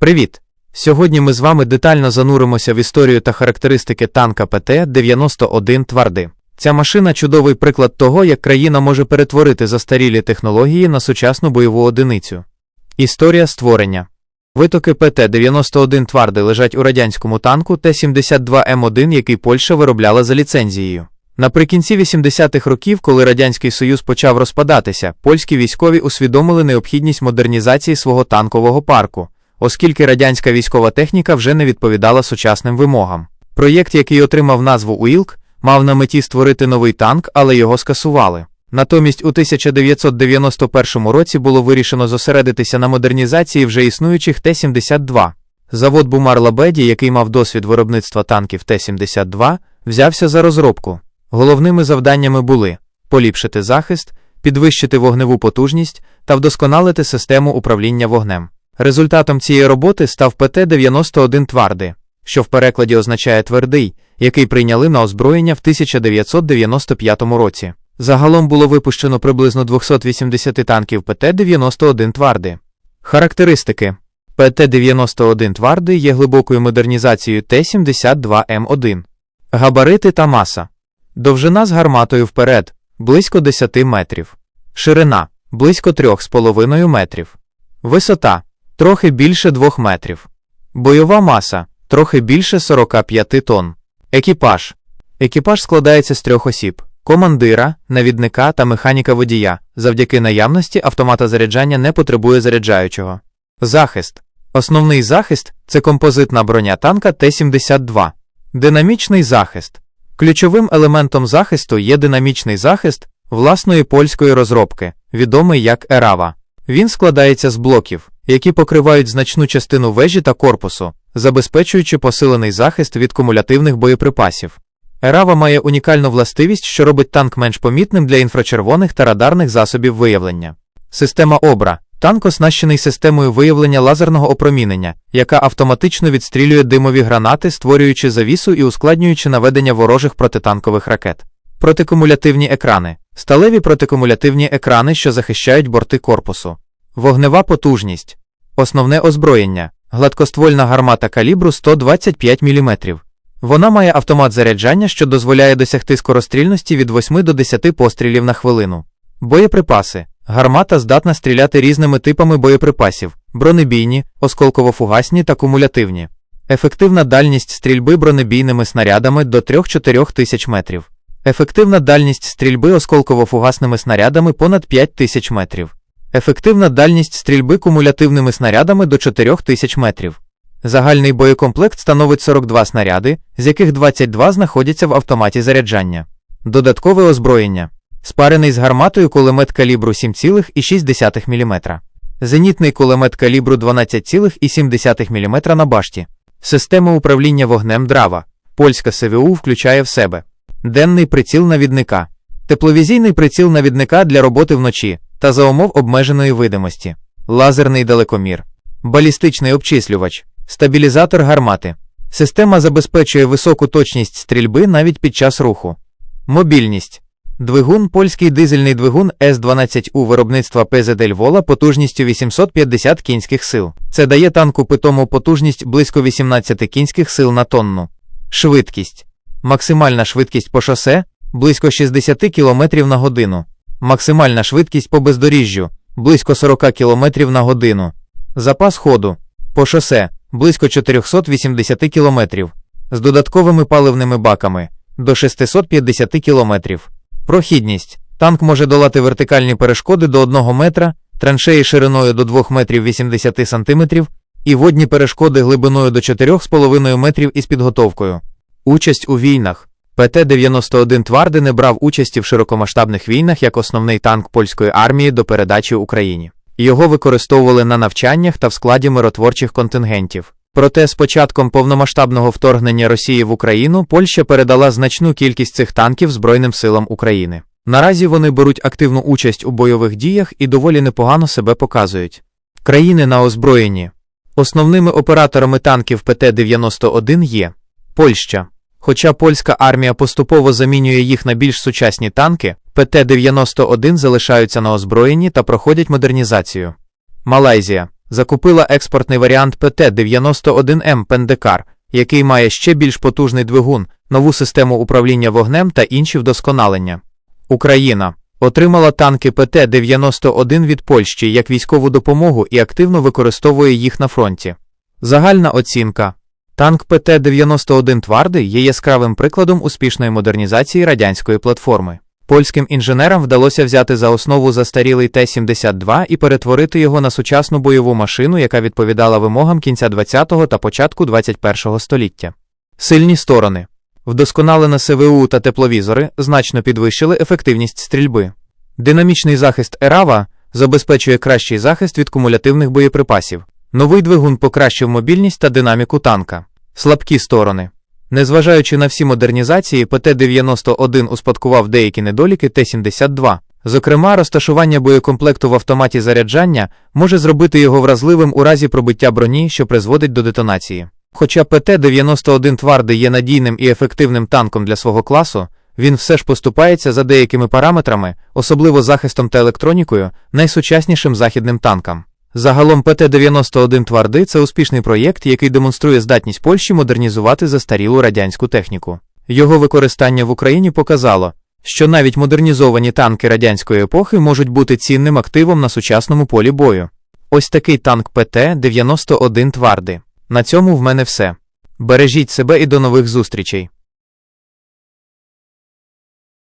Привіт! Сьогодні ми з вами детально зануримося в історію та характеристики танка ПТ-91 Тварди. Ця машина чудовий приклад того, як країна може перетворити застарілі технології на сучасну бойову одиницю. Історія створення. Витоки ПТ-91 Тварди лежать у радянському танку Т-72М1, який Польща виробляла за ліцензією. Наприкінці 80-х років, коли Радянський Союз почав розпадатися, польські військові усвідомили необхідність модернізації свого танкового парку, оскільки радянська військова техніка вже не відповідала сучасним вимогам. Проєкт, який отримав назву УІЛК, мав на меті створити новий танк, але його скасували. Натомість у 1991 році було вирішено зосередитися на модернізації вже існуючих Т-72. Завод Бумар Лабеді, який мав досвід виробництва танків Т-72, взявся за розробку. Головними завданнями були поліпшити захист, підвищити вогневу потужність та вдосконалити систему управління вогнем. Результатом цієї роботи став ПТ-91 Тварди, що в перекладі означає твердий, який прийняли на озброєння в 1995 році. Загалом було випущено приблизно 280 танків ПТ-91 Тварди. Характеристики ПТ-91 Тварди є глибокою модернізацією Т-72М1. Габарити та маса. Довжина з гарматою вперед близько 10 метрів. Ширина близько 3,5 метрів. Висота трохи більше 2 метрів. Бойова маса трохи більше 45 тонн. Екіпаж. Екіпаж складається з трьох осіб: командира, навідника та механіка водія. Завдяки наявності автомата заряджання не потребує заряджаючого. Захист. Основний захист це композитна броня танка Т-72. Динамічний захист. Ключовим елементом захисту є динамічний захист власної польської розробки, відомий як Ерава. Він складається з блоків, які покривають значну частину вежі та корпусу, забезпечуючи посилений захист від кумулятивних боєприпасів. Ерава має унікальну властивість, що робить танк менш помітним для інфрачервоних та радарних засобів виявлення. Система Обра танк оснащений системою виявлення лазерного опромінення, яка автоматично відстрілює димові гранати, створюючи завісу і ускладнюючи наведення ворожих протитанкових ракет. Протикумулятивні екрани сталеві протикумулятивні екрани, що захищають борти корпусу. Вогнева потужність. Основне озброєння. Гладкоствольна гармата калібру 125 мм. Вона має автомат заряджання, що дозволяє досягти скорострільності від 8 до 10 пострілів на хвилину. Боєприпаси. Гармата здатна стріляти різними типами боєприпасів: бронебійні, осколково-фугасні та кумулятивні. Ефективна дальність стрільби бронебійними снарядами до 3-4 тисяч метрів. Ефективна дальність стрільби осколково-фугасними снарядами понад 5 тисяч метрів. Ефективна дальність стрільби кумулятивними снарядами до 4 тисяч метрів. Загальний боєкомплект становить 42 снаряди, з яких 22 знаходяться в автоматі заряджання. Додаткове озброєння. Спарений з гарматою кулемет калібру 7,6 мм. Зенітний кулемет калібру 12,7 мм на башті. Система управління вогнем драва. Польська СВУ включає в себе денний приціл навідника, тепловізійний приціл навідника для роботи вночі та за умов обмеженої видимості, лазерний далекомір, балістичний обчислювач, стабілізатор гармати. Система забезпечує високу точність стрільби навіть під час руху. Мобільність. Двигун польський дизельний двигун С12У виробництва ПЗД Львола потужністю 850 кінських сил. Це дає танку питому потужність близько 18 кінських сил на тонну. Швидкість. Максимальна швидкість по шосе близько 60 км на годину. Максимальна швидкість по бездоріжжю близько 40 км на годину. Запас ходу по шосе близько 480 км. З додатковими паливними баками до 650 км. Прохідність. Танк може долати вертикальні перешкоди до 1 метра, траншеї шириною до 2 метрів 80 см і водні перешкоди глибиною до 4,5 метрів із підготовкою. Участь у війнах. ПТ-91 Тварди не брав участі в широкомасштабних війнах як основний танк польської армії до передачі Україні. Його використовували на навчаннях та в складі миротворчих контингентів. Проте з початком повномасштабного вторгнення Росії в Україну Польща передала значну кількість цих танків Збройним силам України. Наразі вони беруть активну участь у бойових діях і доволі непогано себе показують. Країни на озброєнні. Основними операторами танків ПТ-91 є Польща. Хоча польська армія поступово замінює їх на більш сучасні танки, ПТ-91 залишаються на озброєнні та проходять модернізацію. Малайзія. закупила експортний варіант ПТ-91М Пендекар, який має ще більш потужний двигун, нову систему управління вогнем та інші вдосконалення. Україна отримала танки ПТ-91 від Польщі як військову допомогу і активно використовує їх на фронті. Загальна оцінка. Танк ПТ-91 Твардий є яскравим прикладом успішної модернізації радянської платформи. Польським інженерам вдалося взяти за основу застарілий Т-72 і перетворити його на сучасну бойову машину, яка відповідала вимогам кінця 20-го та початку 21-го століття. Сильні сторони. Вдосконалена СВУ та тепловізори значно підвищили ефективність стрільби. Динамічний захист Ерава забезпечує кращий захист від кумулятивних боєприпасів. Новий двигун покращив мобільність та динаміку танка. Слабкі сторони. Незважаючи на всі модернізації, ПТ-91 успадкував деякі недоліки Т-72. Зокрема, розташування боєкомплекту в автоматі заряджання може зробити його вразливим у разі пробиття броні, що призводить до детонації. Хоча ПТ-91 Твардий є надійним і ефективним танком для свого класу, він все ж поступається за деякими параметрами, особливо захистом та електронікою, найсучаснішим західним танкам. Загалом ПТ-91 Тварди це успішний проєкт, який демонструє здатність Польщі модернізувати застарілу радянську техніку. Його використання в Україні показало, що навіть модернізовані танки радянської епохи можуть бути цінним активом на сучасному полі бою. Ось такий танк ПТ-91 Тварди. На цьому в мене все. Бережіть себе і до нових зустрічей.